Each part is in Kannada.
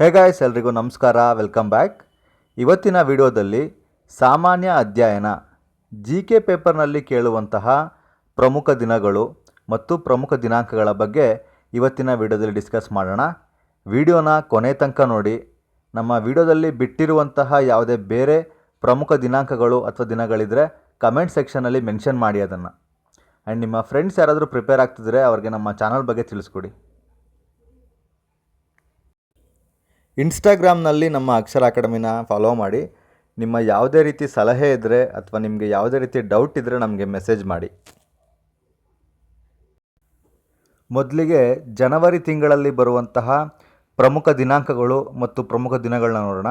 ಹೇ ಗಾಯ್ಸ್ ಎಲ್ರಿಗೂ ನಮಸ್ಕಾರ ವೆಲ್ಕಮ್ ಬ್ಯಾಕ್ ಇವತ್ತಿನ ವಿಡಿಯೋದಲ್ಲಿ ಸಾಮಾನ್ಯ ಅಧ್ಯಯನ ಜಿ ಕೆ ಪೇಪರ್ನಲ್ಲಿ ಕೇಳುವಂತಹ ಪ್ರಮುಖ ದಿನಗಳು ಮತ್ತು ಪ್ರಮುಖ ದಿನಾಂಕಗಳ ಬಗ್ಗೆ ಇವತ್ತಿನ ವಿಡಿಯೋದಲ್ಲಿ ಡಿಸ್ಕಸ್ ಮಾಡೋಣ. ವಿಡಿಯೋನ ಕೊನೆ ತನಕ ನೋಡಿ. ನಮ್ಮ ವಿಡಿಯೋದಲ್ಲಿ ಬಿಟ್ಟಿರುವಂತಹ ಯಾವುದೇ ಬೇರೆ ಪ್ರಮುಖ ದಿನಾಂಕಗಳು ಅಥವಾ ದಿನಗಳಿದ್ದರೆ ಕಮೆಂಟ್ ಸೆಕ್ಷನಲ್ಲಿ ಮೆನ್ಷನ್ ಮಾಡಿ ಅದನ್ನು. ಆ್ಯಂಡ್ ನಿಮ್ಮ ಫ್ರೆಂಡ್ಸ್ ಯಾರಾದರೂ ಪ್ರಿಪೇರ್ ಆಗ್ತಿದ್ರೆ ಅವ್ರಿಗೆ ನಮ್ಮ ಚಾನಲ್ ಬಗ್ಗೆ ತಿಳಿಸ್ಕೊಡಿ. ಇನ್ಸ್ಟಾಗ್ರಾಮ್ನಲ್ಲಿ ನಮ್ಮ ಅಕ್ಷರ ಅಕಾಡೆಮಿನ ಫಾಲೋ ಮಾಡಿ. ನಿಮ್ಮ ಯಾವುದೇ ರೀತಿ ಸಲಹೆ ಇದ್ದರೆ ಅಥವಾ ನಿಮಗೆ ಯಾವುದೇ ರೀತಿ ಡೌಟ್ ಇದ್ದರೆ ನಮಗೆ ಮೆಸೇಜ್ ಮಾಡಿ. ಮೊದಲಿಗೆ ಜನವರಿ ತಿಂಗಳಲ್ಲಿ ಬರುವಂತಹ ಪ್ರಮುಖ ದಿನಾಂಕಗಳು ಮತ್ತು ಪ್ರಮುಖ ದಿನಗಳನ್ನ ನೋಡೋಣ.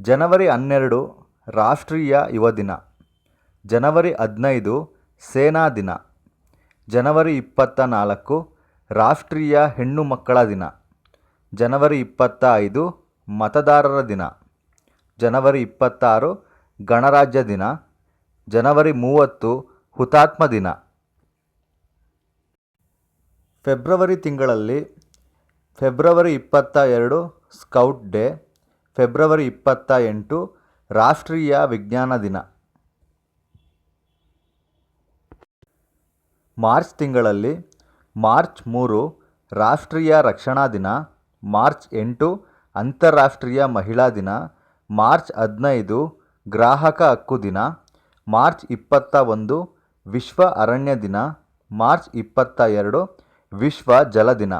ಜನವರಿ ಹನ್ನೆರಡು, ರಾಷ್ಟ್ರೀಯ ಯುವ ದಿನ. ಜನವರಿ ಹದಿನೈದು, ಸೇನಾ ದಿನ. ಜನವರಿ ಇಪ್ಪತ್ತ ನಾಲ್ಕು, ರಾಷ್ಟ್ರೀಯ ಹೆಣ್ಣು ಮಕ್ಕಳ ದಿನ. ಜನವರಿ ಇಪ್ಪತ್ತ ಐದು ಮತದಾರರ ದಿನ. ಜನವರಿ ಇಪ್ಪತ್ತಾರು ಗಣರಾಜ್ಯ ದಿನ. ಜನವರಿ ಮೂವತ್ತು ಹುತಾತ್ಮ ದಿನ. ಫೆಬ್ರವರಿ ತಿಂಗಳಲ್ಲಿ ಫೆಬ್ರವರಿ ಇಪ್ಪತ್ತ ಎರಡು ಸ್ಕೌಟ್ ಡೇ, ಫೆಬ್ರವರಿ ಇಪ್ಪತ್ತ ಎಂಟು ರಾಷ್ಟ್ರೀಯ ವಿಜ್ಞಾನ ದಿನ. ಮಾರ್ಚ್ ತಿಂಗಳಲ್ಲಿ ಮಾರ್ಚ್ ಮೂರು ರಾಷ್ಟ್ರೀಯ ರಕ್ಷಣಾ ದಿನ. ಮಾರ್ಚ್ ಎಂಟು ಅಂತಾರಾಷ್ಟ್ರೀಯ ಮಹಿಳಾ ದಿನ, ಮಾರ್ಚ್ ಹದಿನೈದು ಗ್ರಾಹಕ ಹಕ್ಕು ದಿನ, ಮಾರ್ಚ್ ಇಪ್ಪತ್ತ ಒಂದು ವಿಶ್ವ ಅರಣ್ಯ ದಿನ, ಮಾರ್ಚ್ ಇಪ್ಪತ್ತ ಎರಡು ವಿಶ್ವ ಜಲ ದಿನ,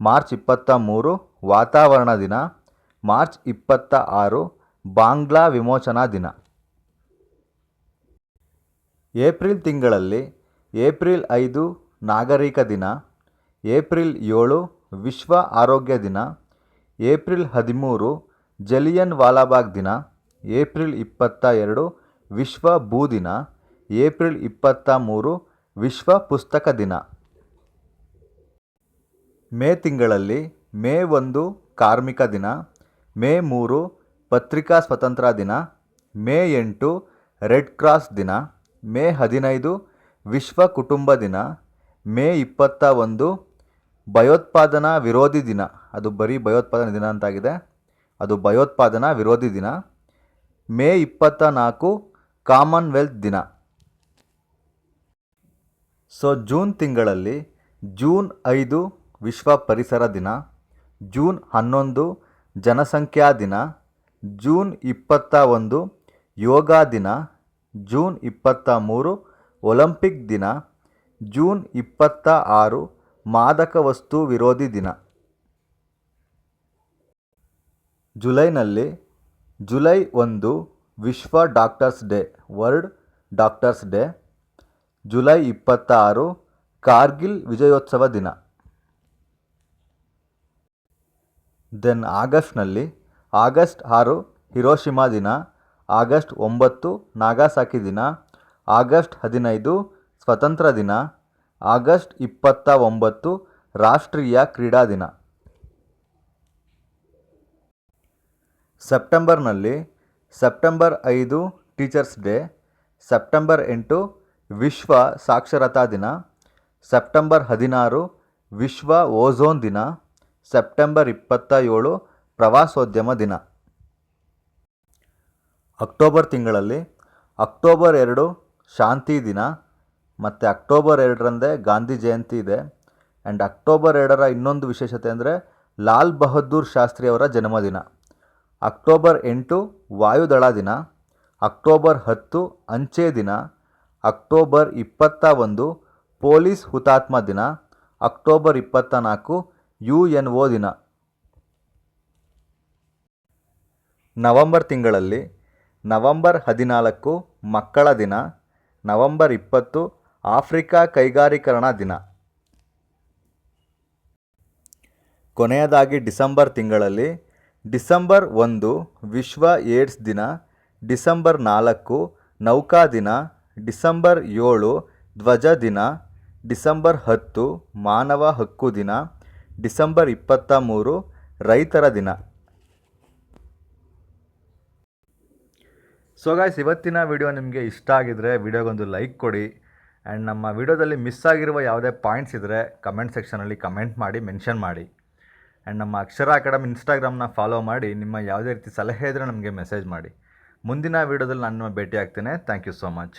ಮಾರ್ಚ್ ಇಪ್ಪತ್ತ ಮೂರು ವಾತಾವರಣ ದಿನ, ಮಾರ್ಚ್ ಇಪ್ಪತ್ತ ಆರು ಬಾಂಗ್ಲಾ ವಿಮೋಚನಾ ದಿನ. ಏಪ್ರಿಲ್ ತಿಂಗಳಲ್ಲಿ ಏಪ್ರಿಲ್ ಐದು ನಾಗರಿಕ ದಿನ, ಏಪ್ರಿಲ್ ಏಳು ವಿಶ್ವ ಆರೋಗ್ಯ ದಿನ, ಏಪ್ರಿಲ್ ಹದಿಮೂರು, ಜಲಿಯನ್ ವಾಲಾಬಾಗ್ ದಿನ, ಏಪ್ರಿಲ್ ಇಪ್ಪತ್ತ ಎರಡು, ವಿಶ್ವ ಭೂ ದಿನ, ಏಪ್ರಿಲ್ ಇಪ್ಪತ್ತ ಮೂರು, ವಿಶ್ವ ಪುಸ್ತಕ ದಿನ. ಮೇ ತಿಂಗಳಲ್ಲಿ ಮೇ ಒಂದು ಕಾರ್ಮಿಕ ದಿನ, ಮೇ ಮೂರು ಪತ್ರಿಕಾ ಸ್ವತಂತ್ರ ದಿನ, ಮೇ ಎಂಟು ರೆಡ್ ಕ್ರಾಸ್ ದಿನ, ಮೇ ಹದಿನೈದು ವಿಶ್ವ ಕುಟುಂಬ ದಿನ, ಮೇ ಇಪ್ಪತ್ತ ಒಂದು ಭಯೋತ್ಪಾದನಾ ವಿರೋಧಿ ದಿನ. ಅದು ಬರೀ ಭಯೋತ್ಪಾದನಾ ದಿನ ಅಂತಾಗಿದೆ. ಅದು ಭಯೋತ್ಪಾದನಾ ವಿರೋಧಿ ದಿನ. ಮೇ ಇಪ್ಪತ್ತ ನಾಲ್ಕು ಕಾಮನ್ವೆಲ್ತ್ ದಿನ. ಸೊ, ಜೂನ್ ತಿಂಗಳಲ್ಲಿ ಜೂನ್ ಐದು ವಿಶ್ವ ಪರಿಸರ ದಿನ, ಜೂನ್ ಹನ್ನೊಂದು ಜನಸಂಖ್ಯಾ ದಿನ, ಜೂನ್ ಇಪ್ಪತ್ತ ಒಂದು ಯೋಗ ದಿನ, ಜೂನ್ ಇಪ್ಪತ್ತ ಮೂರು ಒಲಿಂಪಿಕ್ ದಿನ, ಜೂನ್ ಇಪ್ಪತ್ತ ಆರು ಮಾದಕ ವಸ್ತು ವಿರೋಧಿ ದಿನ. ಜುಲೈನಲ್ಲಿ ಜುಲೈ ಒಂದು ವಿಶ್ವ doctors day, world doctors day. July ಇಪ್ಪತ್ತಾರು ಕಾರ್ಗಿಲ್ ವಿಜಯೋತ್ಸವ ದಿನ. ದೆನ್ ಆಗಸ್ಟ್ನಲ್ಲಿ ಆಗಸ್ಟ್ ಆರು ಹಿರೋಶಿಮಾ ದಿನ, ಆಗಸ್ಟ್ ಒಂಬತ್ತು ನಾಗಾಸಾಕಿ ದಿನ, ಆಗಸ್ಟ್ ಹದಿನೈದು ಸ್ವತಂತ್ರ ದಿನ ಆಗಸ್ಟ್ ಇಪ್ಪತ್ತ ಒಂಬತ್ತು ರಾಷ್ಟ್ರೀಯ ಕ್ರೀಡಾ ದಿನ. ಸೆಪ್ಟೆಂಬರ್ನಲ್ಲಿ ಸೆಪ್ಟೆಂಬರ್ ಐದು ಟೀಚರ್ಸ್ ಡೇ, ಸೆಪ್ಟೆಂಬರ್ ಎಂಟು ವಿಶ್ವ ಸಾಕ್ಷರತಾ ದಿನ, ಸೆಪ್ಟೆಂಬರ್ ಹದಿನಾರು ವಿಶ್ವ ಓಝೋನ್ ದಿನ, ಸೆಪ್ಟೆಂಬರ್ ಇಪ್ಪತ್ತ ಏಳು ಪ್ರವಾಸೋದ್ಯಮ ದಿನ. ಅಕ್ಟೋಬರ್ ತಿಂಗಳಲ್ಲಿ ಅಕ್ಟೋಬರ್ ಎರಡು ಶಾಂತಿ ದಿನ ಮತ್ತು ಅಕ್ಟೋಬರ್ ಎರಡರಂದೇ ಗಾಂಧಿ ಜಯಂತಿ ಇದೆ. ಆ್ಯಂಡ್ ಅಕ್ಟೋಬರ್ ಎರಡರ ಇನ್ನೊಂದು ವಿಶೇಷತೆ ಅಂದರೆ ಲಾಲ್ ಬಹದ್ದೂರ್ ಶಾಸ್ತ್ರಿ ಅವರ ಜನ್ಮದಿನ. ಅಕ್ಟೋಬರ್ ಎಂಟು ವಾಯುದಳ ದಿನ. ಅಕ್ಟೋಬರ್ ಹತ್ತು ಅಂಚೆ ದಿನ. ಅಕ್ಟೋಬರ್ ಇಪ್ಪತ್ತ ಒಂದು ಪೊಲೀಸ್ ಹುತಾತ್ಮ ದಿನ. ಅಕ್ಟೋಬರ್ ಇಪ್ಪತ್ತ ನಾಲ್ಕು ಯು ಎನ್ ಒ ದಿನ. ನವಂಬರ್ ತಿಂಗಳಲ್ಲಿ ನವಂಬರ್ ಹದಿನಾಲ್ಕು ಮಕ್ಕಳ ದಿನ. ನವಂಬರ್ ಇಪ್ಪತ್ತು ಆಫ್ರಿಕಾ ಕೈಗಾರೀಕರಣ ದಿನ. ಕೊನೆಯದಾಗಿ ಡಿಸೆಂಬರ್ ತಿಂಗಳಲ್ಲಿ, ಡಿಸೆಂಬರ್ ಒಂದು ವಿಶ್ವ ಏಡ್ಸ್ ದಿನ, ಡಿಸೆಂಬರ್ ನಾಲ್ಕು ನೌಕಾ ದಿನ, ಡಿಸೆಂಬರ್ ಏಳು ಧ್ವಜ ದಿನ, ಡಿಸೆಂಬರ್ ಹತ್ತು ಮಾನವ ಹಕ್ಕು ದಿನ, ಡಿಸೆಂಬರ್ ಇಪ್ಪತ್ತ ಮೂರು ರೈತರ ದಿನ. ಸೊ ಗಾಯ್ಸ್ ಇವತ್ತಿನ ವಿಡಿಯೋ ನಿಮಗೆ ಇಷ್ಟ ಆಗಿದರೆ ವಿಡಿಯೋಗೊಂದು ಲೈಕ್ ಕೊಡಿ. ಆ್ಯಂಡ್ ನಮ್ಮ ವಿಡಿಯೋದಲ್ಲಿ ಮಿಸ್ ಆಗಿರುವ ಯಾವುದೇ ಪಾಯಿಂಟ್ಸ್ ಇದ್ದರೆ ಕಮೆಂಟ್ ಸೆಕ್ಷನಲ್ಲಿ ಕಮೆಂಟ್ ಮಾಡಿ ಮೆನ್ಷನ್ ಮಾಡಿ. ಆ್ಯಂಡ್ ನಮ್ಮ ಅಕ್ಷರ ಅಕಾಡೆಮಿ ಇನ್ಸ್ಟಾಗ್ರಾಮ್ನ ಫಾಲೋ ಮಾಡಿ, ನಿಮ್ಮ ಯಾವುದೇ ರೀತಿ ಸಲಹೆ ಇದ್ದರೆ ನಮಗೆ ಮೆಸೇಜ್ ಮಾಡಿ. ಮುಂದಿನ ವಿಡಿಯೋದಲ್ಲಿ ನಾನು ಭೇಟಿ ಆಗ್ತೇನೆ ಥ್ಯಾಂಕ್ ಯು ಸೋ ಮಚ್